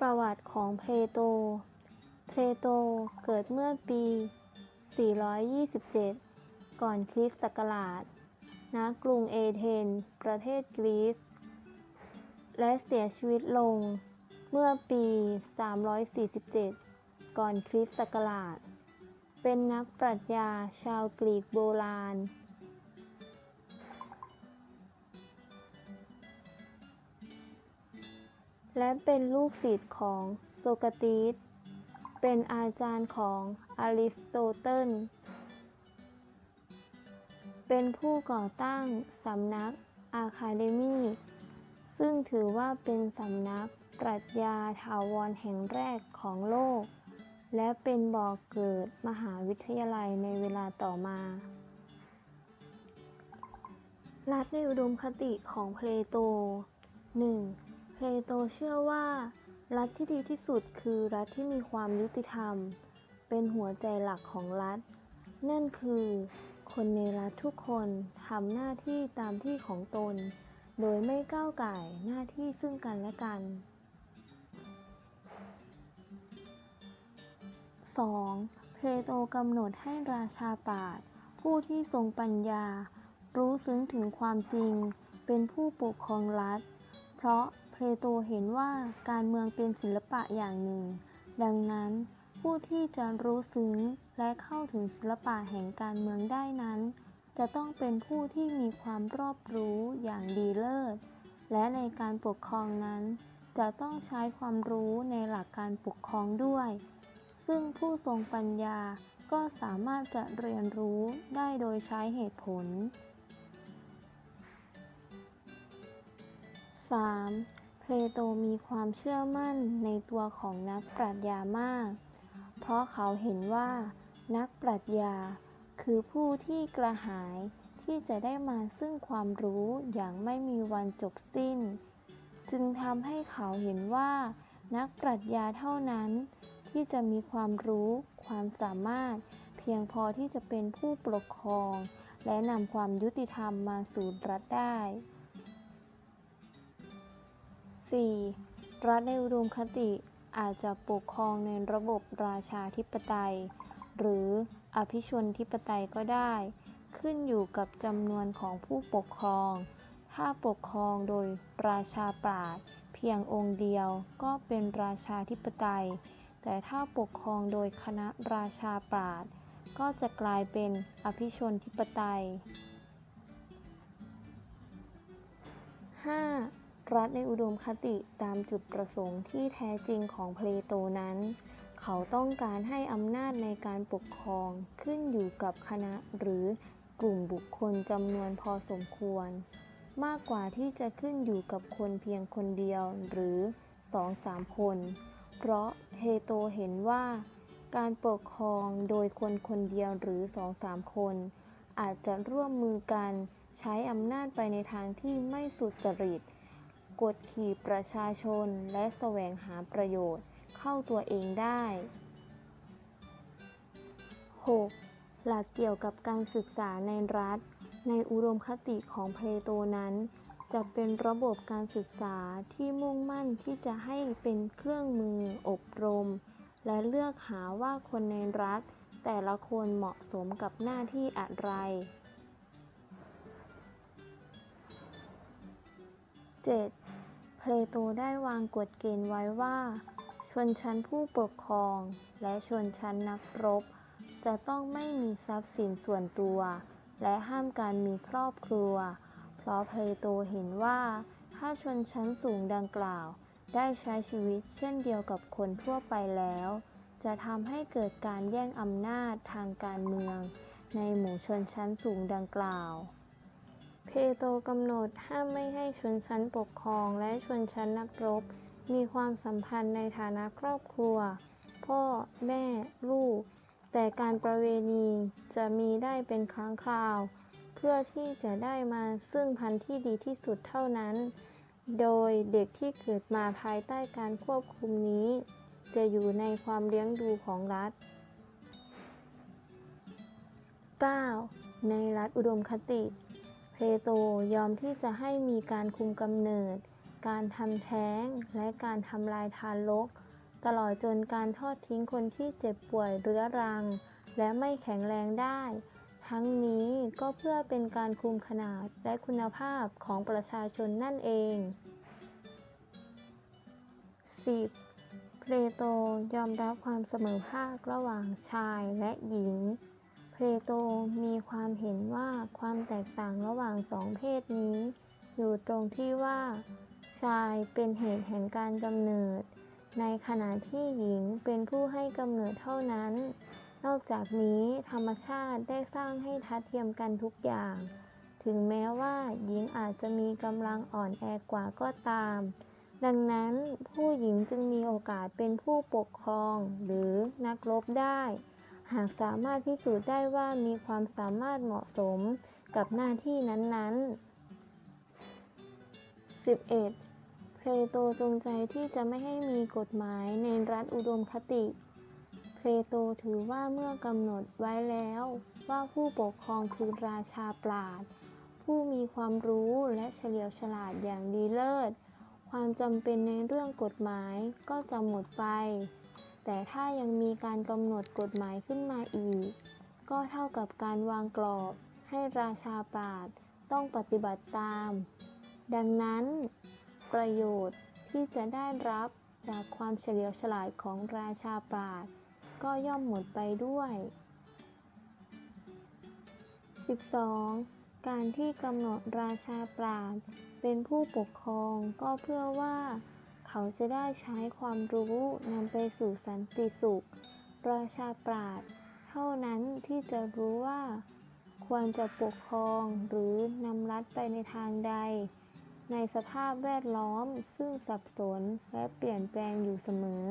ประวัติของเพลโต เพลโตเกิดเมื่อปี 427 ก่อนคริสต์ศักราช ณ กรุงเอเธนประเทศกรีซ และเสียชีวิตลงเมื่อปี 347 ก่อนคริสต์ศักราช เป็นนักปรัชญาชาวกรีกโบราณ และเป็นลูกศิษย์ของโซกราตีสเป็นอาจารย์ของอริสโตเติล เป็นผู้ก่อตั้งสำนักอาคาเดมีซึ่งถือว่าเป็นสำนักปรัชญาถาวรแห่งแรกของโลก และเป็นบ่อกเกิดมหาวิทยาลัยในเวลาต่อมารัฐในอุดมคติของเพลโต 1. เพลโตเชื่อว่า รัฐที่ดีที่สุดคือรัฐที่มีความยุติธรรม เป็นหัวใจหลักของรัฐ นั่นคือ คนในรัฐทุกคนทำหน้าที่ตามที่ของตน โดยไม่ก้าวไก่หน้าที่ซึ่งกันและกัน 2. เพลโตกำหนดให้ราชาปาชญ์ผู้ที่ทรงปัญญา รู้ซึ้งถึงความจริง เป็นผู้ปกครองรัฐ เพราะ เพลโตเห็นว่าการเมืองเป็นศิลปะอย่างหนึ่ง ดังนั้น ผู้ที่จะรู้ซึ้งและเข้าถึงศิลปะแห่งการเมืองได้นั้น จะต้องเป็นผู้ที่มีความรอบรู้อย่างดีเลิศ และในการปกครองนั้น จะต้องใช้ความรู้ในหลักการปกครองด้วย ซึ่งผู้ทรงปัญญาก็สามารถจะเรียนรู้ได้โดยใช้เหตุผล 3. เพลโตมีความเชื่อมั่นในตัวของนักปรัชญามาก เพราะเขาเห็นว่า นักปรัชญาคือผู้ที่กระหายที่จะได้มาซึ่งความรู้อย่างไม่มีวันจบสิ้น จึงทำให้เขาเห็นว่า นักปรัชญาเท่านั้น ที่จะมีความรู้ ความสามารถ เพียงพอที่จะเป็นผู้ปกครอง และนำความยุติธรรมมาสู่รัฐได้ 4. รัฐในอุดมคติอาจจะปกครองในระบบราชาธิปไตย หรืออภิชนธิปไตยก็ได้ ขึ้นอยู่กับจำนวนของผู้ปกครอง ถ้าปกครองโดยราชาปราชเพียงองค์เดียวก็เป็นราชาธิปไตย แต่ถ้าปกครองโดยคณะราชาปราชก็จะกลายเป็นอภิชนธิปไตย 5. รัฐในอุดมคติตามจุดประสงค์ที่แท้จริงของเพลโตนั้น เขาต้องการให้อำนาจในการปกครองขึ้นอยู่กับคณะหรือกลุ่มบุคคลจำนวนพอสมควร มากกว่าที่จะขึ้นอยู่กับคนเพียงคนเดียวหรือสองสามคน เพราะเพลโตเห็นว่า การปกครองโดยคนคนเดียวหรือสองสามคน อาจจะร่วมมือกันใช้อำนาจไปในทางที่ไม่สุจริต กดขี่ประชาชนและแสวงหาประโยชน์เข้าตัวเองได้ 6. หลักเกี่ยวกับการศึกษาในรัฐ ในอุดมคติของเพลโตนั้น จะเป็นระบบการศึกษาที่มุ่งมั่นที่จะให้เป็นเครื่องมืออบรม และเลือกหาว่าคนในรัฐ แต่ละคนเหมาะสมกับหน้าที่อะไร 7. เพลโตได้วางกฎเกณฑ์ไว้ว่า ชนชั้นผู้ปกครองและชนชั้นนักรบ จะต้องไม่มีทรัพย์สินส่วนตัว และห้ามการมีครอบครัว เพราะเพลโตเห็นว่า ถ้าชนชั้นสูงดังกล่าว ได้ใช้ชีวิตเช่นเดียวกับคนทั่วไปแล้ว จะทำให้เกิดการแย่งอำนาจทางการเมือง ในหมู่ชนชั้นสูงดังกล่าว เพโตกำหนดห้ามไม่ให้ชนชั้นปกครองและชนชั้นนักรบ มีความสัมพันธ์ในฐานะครอบครัว พ่อ แม่ ลูก แต่การประเวณีจะมีได้เป็นครั้งคราว เพื่อที่จะได้มาซึ่งพันธุ์ที่ดีที่สุดเท่านั้น โดยเด็กที่เกิดมาภายใต้การควบคุมนี้ จะอยู่ในความเลี้ยงดูของรัฐ 9. ในรัฐอุดมคติ เพโตยอมที่จะให้มีการคุมกำเนิด การทำแท้ง และการทำลายทารก ตลอดจนการทอดทิ้งคนที่เจ็บป่วยเรื้อรัง และไม่แข็งแรงได้ ทั้งนี้ก็เพื่อเป็นการคุมขนาดและคุณภาพของประชาชนนั่นเอง 10. เพลโตยอมรับความเสมอภาคระหว่างชายและหญิง เพลโตมีความเห็นว่าความแตกต่างระหว่างสองเพศนี้ อยู่ตรงที่ว่า ชายเป็นเหตุแห่งการกำเนิด ในขณะที่หญิงเป็นผู้ให้กำเนิดเท่านั้น นอกจากนี้ธรรมชาติได้สร้างให้ทัดเทียมกันทุกอย่าง ถึงแม้ว่าหญิงอาจจะมีกำลังอ่อนแอกว่าก็ตาม ดังนั้นผู้หญิงจึงมีโอกาสเป็นผู้ปกครองหรือนักรบได้ หากสามารถพิสูจน์ได้ว่ามีความสามารถเหมาะสมกับหน้าที่นั้นๆ 11. เพลโตจงใจที่จะไม่ให้มีกฎหมายในรัฐอุดมคติ เพลโตถือว่าเมื่อกำหนดไว้แล้วว่าผู้ปกครองคือราชาปราดผู้มีความรู้และเฉลียวฉลาดอย่างดีเลิศ ความจำเป็นในเรื่องกฎหมายก็จะหมดไป แต่ถ้ายังมีการกำหนดกฎหมายขึ้นมาอีก ก็เท่ากับการวางกรอบให้ราชาปราดต้องปฏิบัติตาม ดังนั้น ประโยชน์ที่จะได้รับจากความเฉลียวฉลาดของราชาปราดก็ย่อมหมดไปด้วย 12. การที่กำหนดราชาปราดเป็นผู้ปกครองก็เพื่อว่า เขาจะได้ใช้ความรู้นำไปสู่สันติสุข ราชาปราดเท่านั้นที่จะรู้ว่า ควรจะปกครองหรือนำรัฐไปในทางใด ในสภาพแวดล้อมซึ่งสับสนและเปลี่ยนแปลงอยู่เสมอ